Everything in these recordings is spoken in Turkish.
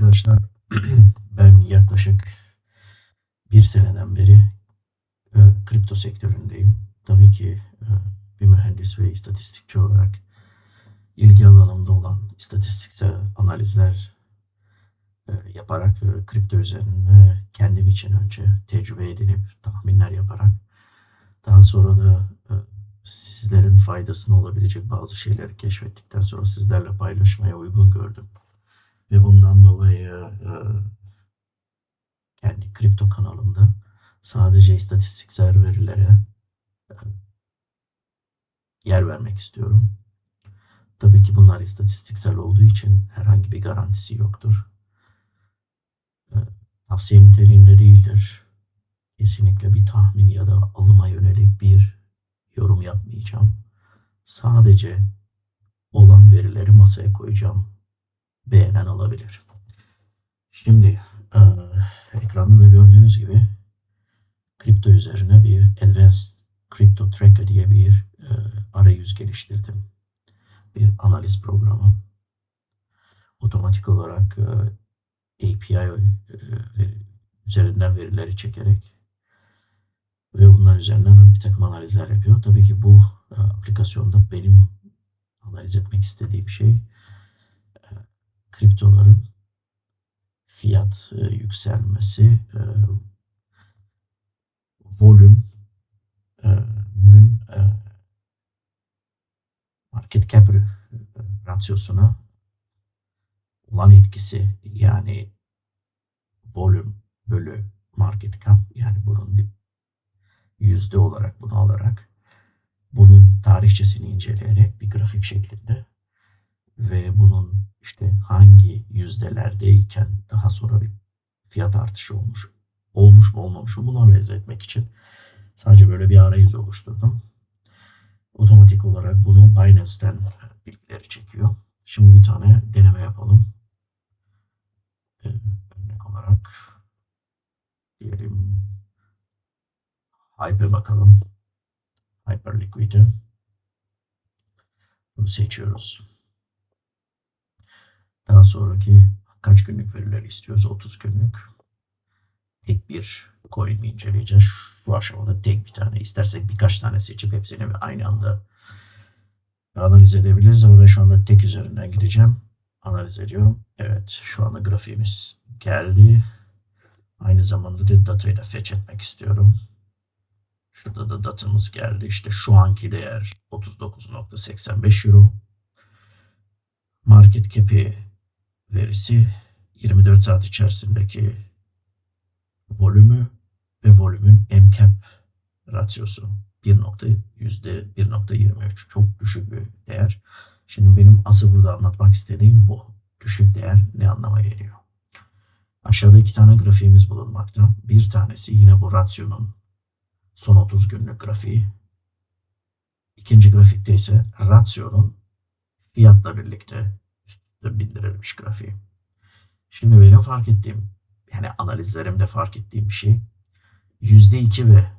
arkadaşlar. Ben yaklaşık bir seneden beri e, kripto sektöründeyim. Tabii ki e, bir mühendis ve istatistikçi olarak ilgi alanımda olan istatistiksel analizler e, yaparak e, kripto üzerinde kendim için önce tecrübe edinip tahminler yaparak daha sonra da e, sizlerin faydasına olabilecek bazı şeyleri keşfettikten sonra sizlerle paylaşmaya uygun gördüm. Ve bundan kendi kripto kanalımda sadece istatistiksel verilere yer vermek istiyorum. Tabii ki bunlar istatistiksel olduğu için herhangi bir garantisi yoktur. E, Tavsiye niteliğinde değildir. Kesinlikle bir tahmin ya da alıma yönelik bir yorum yapmayacağım. Sadece olan verileri masaya koyacağım. Beğenen alabilir. Şimdi e, ekranda da gördüğünüz gibi kripto üzerine bir Advanced Crypto Tracker diye bir e, arayüz geliştirdim. Bir analiz programı. Otomatik olarak e, API e, üzerinden verileri çekerek ve bunlar üzerinden bir takım analizler yapıyor. Tabii ki bu e, aplikasyonda benim analiz etmek istediğim şey e, kriptoların fiyat e, yükselmesi, e, volüm, e, mün, e, market cap e, rasyosuna olan etkisi. Yani volüm bölü market cap yani bunun bir yüzde olarak bunu alarak bunun tarihçesini inceleyerek bir grafik şeklinde ve bunun işte hangi yüzdelerdeyken daha sonra bir fiyat artışı olmuş olmuş mu olmamış mı bunu analiz etmek için sadece böyle bir arayüz oluşturdum. Otomatik olarak bunu Binance'ten bilgileri çekiyor. Şimdi bir tane deneme yapalım. Ee, örnek olarak diyelim Hype bakalım. Hyperliquid'e. Bunu seçiyoruz. Daha sonraki kaç günlük verileri istiyoruz? 30 günlük. Tek bir coin mi inceleyeceğiz? Şu aşamada tek bir tane. İstersek birkaç tane seçip hepsini aynı anda analiz edebiliriz ama ben şu anda tek üzerinden gideceğim. Analiz ediyorum. Evet şu anda grafiğimiz geldi. Aynı zamanda da datayı da fetch etmek istiyorum. Şurada da datamız geldi. İşte şu anki değer 39.85 euro. Market cap'i verisi 24 saat içerisindeki volümü ve volümün MCAP ratyosu 1. yüzde 1.23 çok düşük bir değer. Şimdi benim asıl burada anlatmak istediğim bu. Düşük değer ne anlama geliyor? Aşağıda iki tane grafiğimiz bulunmakta. Bir tanesi yine bu rasyonun son 30 günlük grafiği. İkinci grafikte ise rasyonun fiyatla birlikte üstte bindirilmiş grafiği. Şimdi benim fark ettiğim yani analizlerimde fark ettiğim bir şey %2 ve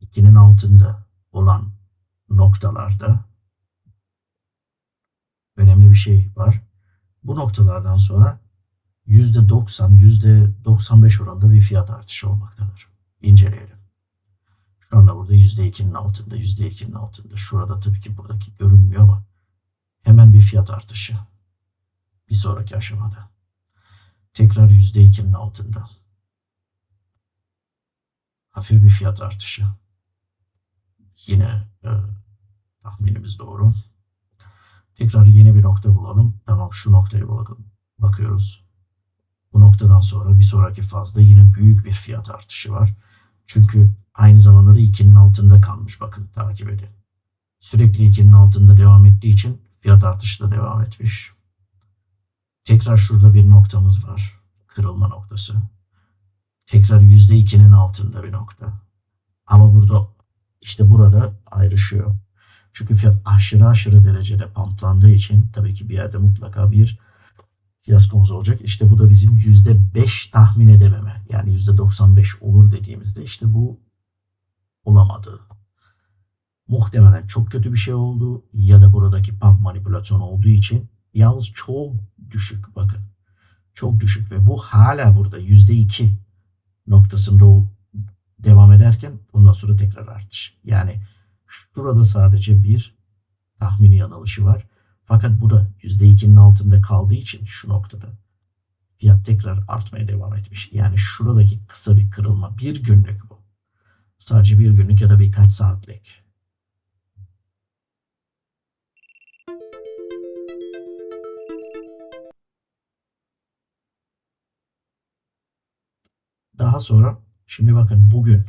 2'nin altında olan noktalarda önemli bir şey var. Bu noktalardan sonra %90, %95 oranında bir fiyat artışı olmaktadır. İnceleyelim. Şu anda burada %2'nin altında, %2'nin altında. Şurada tabii ki buradaki görünmüyor ama hemen bir fiyat artışı. Bir sonraki aşamada. Tekrar %2'nin altında. Hafif bir fiyat artışı. Yine e, tahminimiz doğru. Tekrar yeni bir nokta bulalım. Tamam şu noktaya bakalım. Bakıyoruz. Bu noktadan sonra bir sonraki fazda yine büyük bir fiyat artışı var. Çünkü aynı zamanda da 2'nin altında kalmış. Bakın takip edin. Sürekli 2'nin altında devam ettiği için fiyat artışı da devam etmiş. Tekrar şurada bir noktamız var. Kırılma noktası. Tekrar %2'nin altında bir nokta. Ama burada işte burada ayrışıyor. Çünkü fiyat aşırı aşırı derecede pamplandığı için tabii ki bir yerde mutlaka bir fiyaskomuz olacak. İşte bu da bizim %5 tahmin edememe. Yani %95 olur dediğimizde işte bu olamadı. Muhtemelen çok kötü bir şey oldu ya da buradaki pump manipülasyon olduğu için yalnız çok düşük bakın. çok düşük ve bu hala burada yüzde iki noktasında devam ederken ondan sonra tekrar artış. Yani şurada sadece bir tahmini yanılışı var. Fakat bu da yüzde ikinin altında kaldığı için şu noktada fiyat tekrar artmaya devam etmiş. Yani şuradaki kısa bir kırılma bir günlük bu. Sadece bir günlük ya da birkaç saatlik. Daha sonra şimdi bakın bugün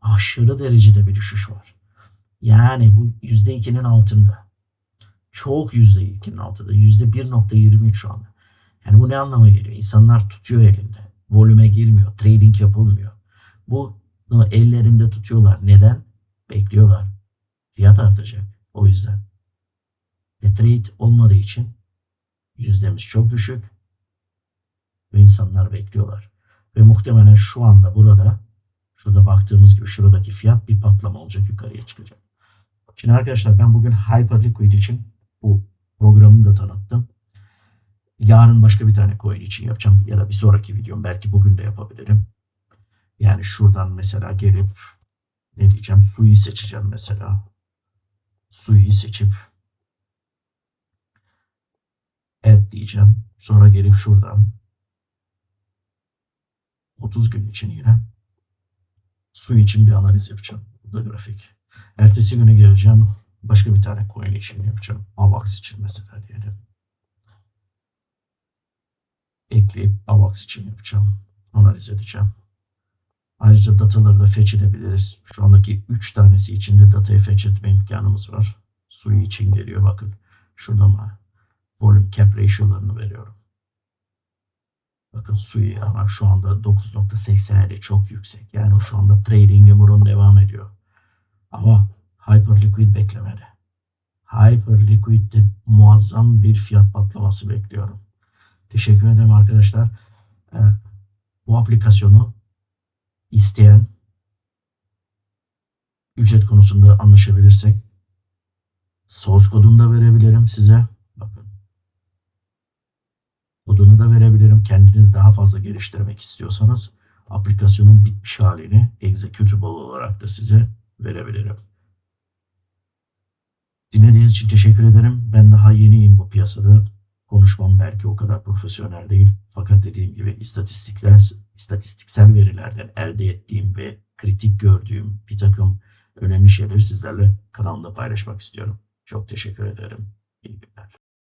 aşırı derecede bir düşüş var. Yani bu %2'nin altında. Çok %2'nin altında. %1.23 şu anda. Yani bu ne anlama geliyor? İnsanlar tutuyor elinde. Volüme girmiyor. Trading yapılmıyor. Bu ellerinde tutuyorlar. Neden? Bekliyorlar. Fiyat artacak. O yüzden. Ve trade olmadığı için yüzdemiz çok düşük. Ve insanlar bekliyorlar. Ve muhtemelen şu anda burada şurada baktığımız gibi şuradaki fiyat bir patlama olacak yukarıya çıkacak. Şimdi arkadaşlar ben bugün Hyperliquid için bu programı da tanıttım. Yarın başka bir tane coin için yapacağım ya da bir sonraki videom belki bugün de yapabilirim. Yani şuradan mesela gelip ne diyeceğim suyu seçeceğim mesela. Suyu seçip add diyeceğim. Sonra gelip şuradan 30 gün için yine su için bir analiz yapacağım. Bu da grafik. Ertesi güne geleceğim. Başka bir tane coin için yapacağım. AVAX için mesela diyelim. Ekleyip AVAX için yapacağım. Analiz edeceğim. Ayrıca dataları da fetch edebiliriz. Şu andaki 3 tanesi için de datayı fetch etme imkanımız var. Suyu için geliyor bakın. Şurada mı? Volume cap ratio'larını veriyorum. Bakın suyu ama şu anda 9.87 çok yüksek. Yani şu anda trading'e burun devam ediyor. Ama Hyperliquid beklemede. Hyperliquid'de muazzam bir fiyat patlaması bekliyorum. Teşekkür ederim arkadaşlar. Ee, bu aplikasyonu isteyen ücret konusunda anlaşabilirsek source kodunu da verebilirim size. Kodunu da verebilirim. Kendiniz daha fazla geliştirmek istiyorsanız aplikasyonun bitmiş halini executable olarak da size verebilirim. Dinlediğiniz için teşekkür ederim. Ben daha yeniyim bu piyasada. Konuşmam belki o kadar profesyonel değil. Fakat dediğim gibi istatistikler, istatistiksel verilerden elde ettiğim ve kritik gördüğüm bir takım önemli şeyleri sizlerle kanalımda paylaşmak istiyorum. Çok teşekkür ederim. İyi günler.